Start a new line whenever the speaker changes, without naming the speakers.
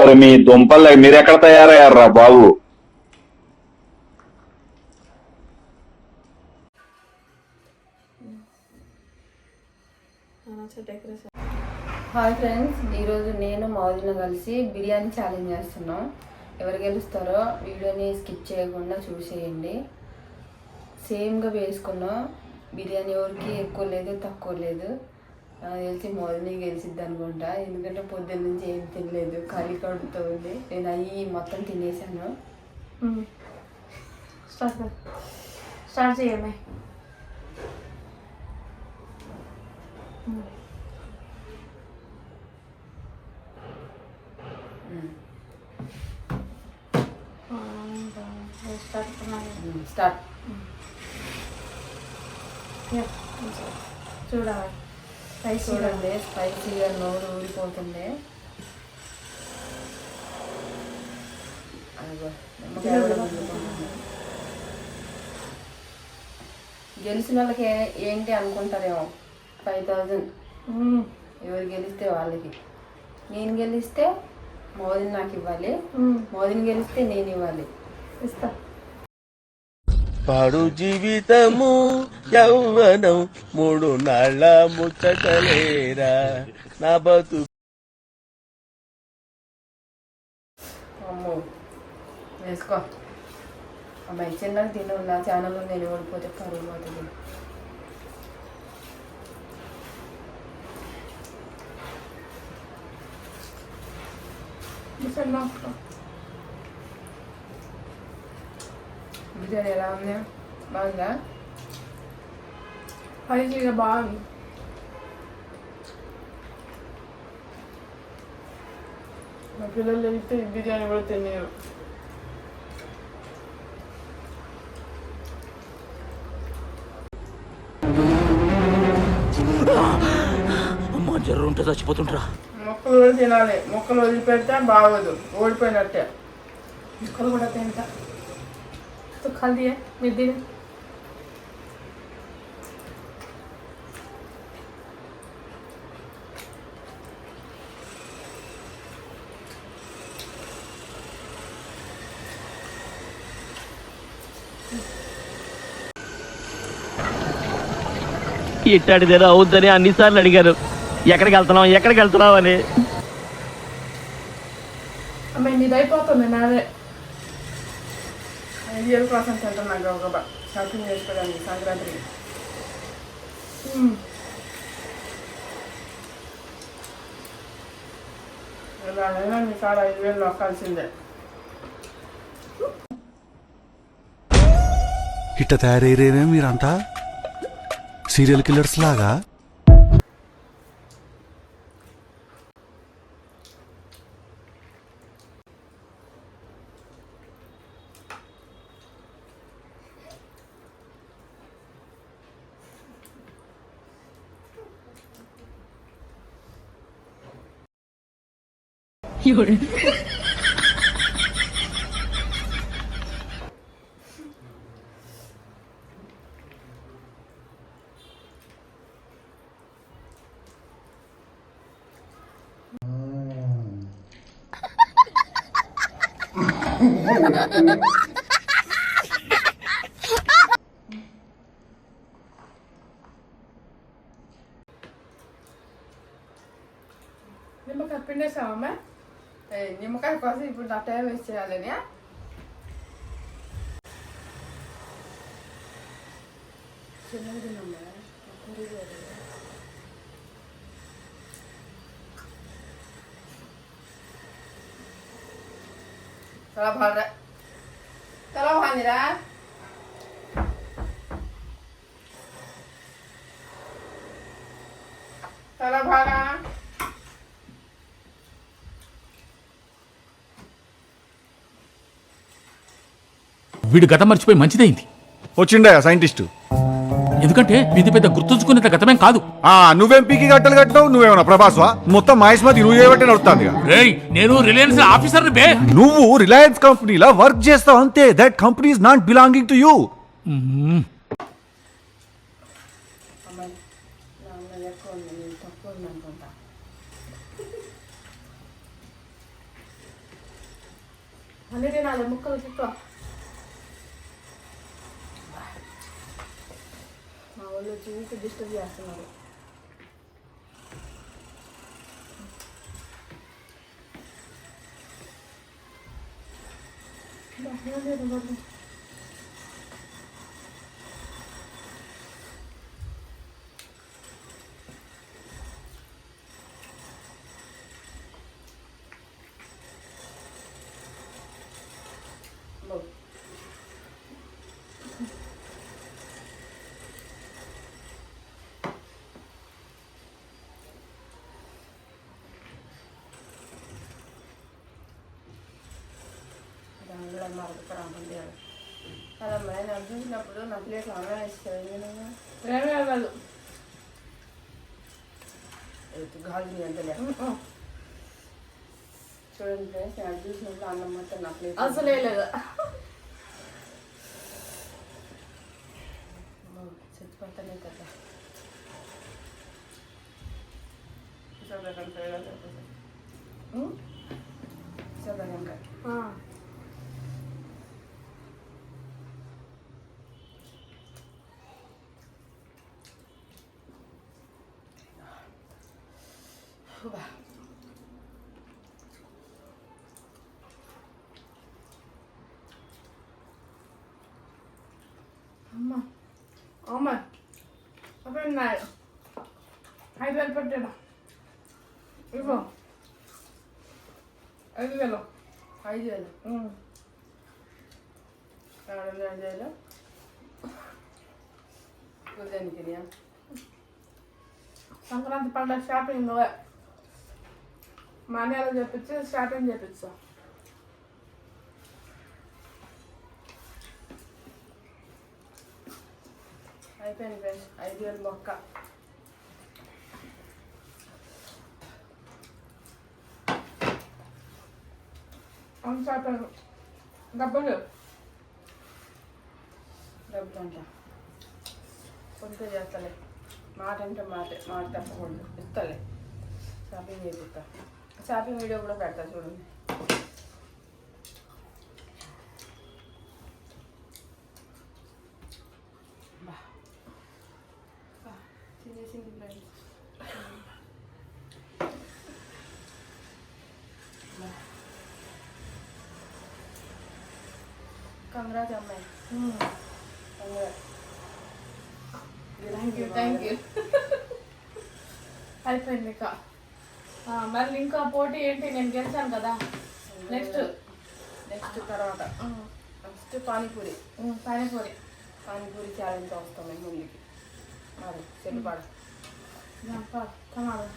ఓరి మీ దుంపలు మీరు ఎక్కడ తయారయ్యారా బాబు?
హాయ్ ఫ్రెండ్స్ ఈరోజు నేను మౌజున కలిసి బిర్యానీ ఛాలెంజ్ చేస్తున్నాం. ఎవరు గెలుస్తారో వీడియోని స్కిప్ చేయకుండా చూసేయండి. సేమ్గా వేసుకున్నాం. బిర్యానీ ఎవరికి ఎక్కువ లేదు తక్కువ లేదు. నాకు తెలిసి మౌజుని గెలిచిద్ది అనుకుంటా. ఎందుకంటే పొద్దున్న నుంచి ఏం తినలేదు. కర్రీ కడుపుతూ ఉంది. నేను అవి మొత్తం తినేసాను.
Start start చేయమే. స్టార్ట్ చూడాలి.
చూడండి. స్పైసీగా నోరు ఊరిపోతుంది. పిండుకుంటుంది. గెలిచిన వాళ్ళకి ఏంటి అనుకుంటారేమో? ఫైవ్ థౌజండ్ ఎవరు గెలిస్తే వాళ్ళకి? నేను గెలిస్తే మోదీని నాకు ఇవ్వాలి. మోదీని గెలిస్తే నేను ఇవ్వాలి.
ఇస్తా.
పాడు జీవితము యౌవనం మూడు నాళ్ళ ముచ్చటలేరా? నా బతు
అమ్మో వేసుకో. అమ్మాయి చిన్నగా తిను నా ఛానల్లో నేను ఓడిపోతే పరువు పోతుంది. బిర్యానీ ఎలా ఉంది బాగుందా
స్పైసీగా బాగుంది. మా పిల్లలు వెళ్తే బిర్యానీ కూడా తినేరు
అమ్మ జర్ర ఉంటే చచ్చిపోతుంటరా
మొక్కలు కూడా తినాలి. మొక్కలు వదిలిపెడితే బాగోదు. ఓడిపోయినట్టే. మొక్కలు కూడా తింటా. तो खा लिया మీరు తిని
ఇట్టాడిదేదో అవుద్దని అన్నిసార్లు అడిగారు ఎక్కడికి వెళ్తున్నాం ఎక్కడికి వెళ్తున్నాం అని
అమ్మాయి నీది అయిపోతుంది నాదే ఐడియల్ కోసం తింటున్నా గబగబా. షాపింగ్ చేసుకోవడానికి సంక్రాంతికి. ఎలాగైనా మీ కాడ ఐదు వేలు నొక్కాల్సిందే
ఇట్ట తయారయ్యేనే మీరంతా? సీరియల్ కిల్లర్స్ లాగా?
నిమ్మకాయ పిండేసావమ్మా
ఏ, నిమ్మకాయ కోసం ఇప్పుడు నా టైం వేస్ట్ చేయాలని చాలా బాగా చాలా బాగుందిరా
చాలా బాగా
వీడు గతం మర్చిపోయి మంచిదైంది.
వచ్చిండే సైంటిస్ట్?
ఎందుకంటే ఇది పెద్ద గుర్తుంచుకునేంత గతమేం కాదు.
ఆ నువ్వేం పీకి గట్టలు కట్టినావు? నువ్వేమన్నా ప్రభాస్వా? మొత్తం మహేష్మతి నువ్వు చేయబట్టి నడుస్తుంది
రేయ్ నేను రిలయన్స్ ఆఫీసర్ బే.
నువ్వు రిలయన్స్ కంపెనీలా వర్క్ చేస్తావు అంతే. That company is not belonging to you
అమ్మాయి నా అమ్మాయి ఎక్కువ వాళ్ళు చూసి డిస్టర్బ్ చేస్తున్నారు బాగు. దానిలో మరొక రామంది నేను చూసినప్పుడు నా ప్లేట్ ఆన్లైన్ ఇస్తాను
ఏమీ కాదు
గాజు చూడండి ఫ్రెండ్స్ నేను చూసినప్పుడు అన్నం మొత్తం నా ప్లేట్
అసలే లేదు
చచ్చిపోతానే కదా చదవకండి చదవకండి Uba.
అమ్మ అమ్మ అప్పుడు నాడు ఐదు వేలు పెట్టాడు ఇవ్వు ఐదు వేలు
ఐదు వేలు
ఉమ్.
రెండు ఐదు వేలు కుదానికి
సంక్రాంతి పండుగ షాపింగ్ నువ్వే మా అన్నయ్యలో చెప్పించి స్టార్టింగ్ చేపించా
అయిపోయింది ఫ్రెండ్స్ ఐదు వేలు మొక్క.
అవును షాపింగ్ డబ్బులు
డబ్బులు అంట కొంత చేస్తలే మాట అంటే మాట. మాట తప్పకుండా ఇస్తలే. షాపింగ్ చేపిస్తా. షాపింగ్ వీడియో కూడా పెడతా చూడండి. తినేసింది ఫ్రెండ్స్ కంగ్రాట్ అమ్మాయి.
థ్యాంక్ యూ థ్యాంక్ యూ అయిపోయింది ఆ, మళ్ళీ ఇంకా పోటీ ఏంటి? నేను గెలిచాను కదా. నెక్స్ట్
నెక్స్ట్ తర్వాత. నెక్స్ట్ పానీపూరి.
పానీపూరి.
పానీపూరి ఛాలెంజ్ వస్తాం మేము ముందుకి. మరి చెల్లిపాడు
తినాలి